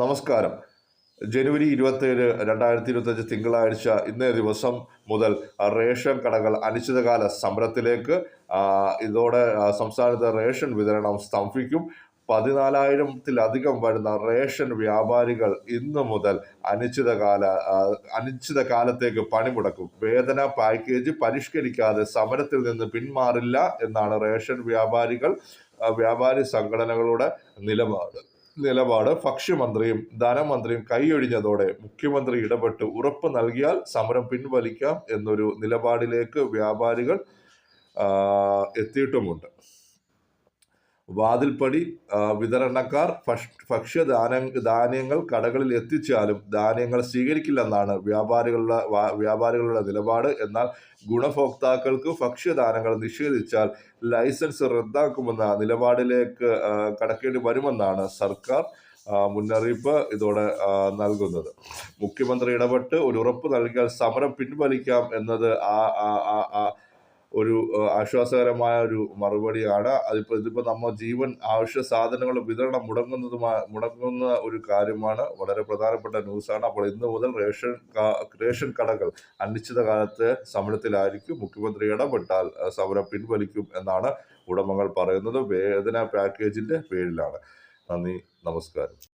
നമസ്കാരം. ജനുവരി ഇരുപത്തേഴ് രണ്ടായിരത്തി ഇരുപത്തഞ്ച് തിങ്കളാഴ്ച ഇന്നേ ദിവസം മുതൽ റേഷൻ കടകൾ അനിശ്ചിതകാല സമരത്തിലേക്ക് ഇതോടെ സംസ്ഥാനത്തെ റേഷൻ വിതരണം സ്തംഭിക്കും. പതിനാലായിരത്തിലധികം വരുന്ന റേഷൻ വ്യാപാരികൾ ഇന്നു മുതൽ അനിശ്ചിതകാല അനിശ്ചിത അനിശ്ചിതകാലത്തേക്ക് പണിമുടക്കും. വേതന പാക്കേജ് പരിഷ്കരിക്കാതെ സമരത്തിൽ നിന്ന് പിന്മാറില്ല എന്നാണ് റേഷൻ വ്യാപാരികൾ വ്യാപാരി സംഘടനകളുടെ നിലപാട്. നിലപാട് ഭക്ഷ്യമന്ത്രിയും ധനമന്ത്രിയും കൈയൊഴിഞ്ഞതോടെ മുഖ്യമന്ത്രി ഇടപെട്ട് ഉറപ്പ് നൽകിയാൽ സമരം പിൻവലിക്കാം എന്നൊരു നിലപാടിലേക്ക് വ്യാപാരികൾ എത്തിയിട്ടുമുണ്ട്. വാതിൽപ്പടി വിതരണക്കാർ ഭക്ഷ ഭക്ഷ്യധാന ധാന്യങ്ങൾ കടകളിൽ എത്തിച്ചാലും ധാന്യങ്ങൾ സ്വീകരിക്കില്ലെന്നാണ് വ്യാപാരികളുടെ വ്യാപാരികളുടെ നിലപാട്. എന്നാൽ ഗുണഭോക്താക്കൾക്ക് ഭക്ഷ്യധാനങ്ങൾ നിഷേധിച്ചാൽ ലൈസൻസ് റദ്ദാക്കുമെന്ന നിലപാടിലേക്ക് കടക്കേണ്ടി വരുമെന്നാണ് സർക്കാർ മുന്നറിയിപ്പ് ഇതോടെ നൽകുന്നത്. മുഖ്യമന്ത്രി ഇടപെട്ട് ഒരു ഉറപ്പ് നൽകിയാൽ സമരം പിൻവലിക്കാം എന്നത് ആ ഒരു ആശ്വാസകരമായ ഒരു മറുപടിയാണ്. അതിപ്പോൾ ഇതിപ്പോൾ നമ്മൾ ജീവൻ ആവശ്യ സാധനങ്ങൾ വിതരണം മുടങ്ങുന്നതുമായ മുടങ്ങുന്ന ഒരു കാര്യമാണ്. വളരെ പ്രധാനപ്പെട്ട ന്യൂസാണ്. അപ്പോൾ ഇന്ന് മുതൽ റേഷൻ റേഷൻ കടകൾ അനിശ്ചിത കാലത്ത് സമരത്തിലായിരിക്കും. മുഖ്യമന്ത്രി ഇടപെട്ടാൽ സമരം പിൻവലിക്കും എന്നാണ് ഉടമകൾ പറയുന്നത്. വേദന പാക്കേജിന്റെ പേരിലാണ്. നന്ദി നമസ്കാരം.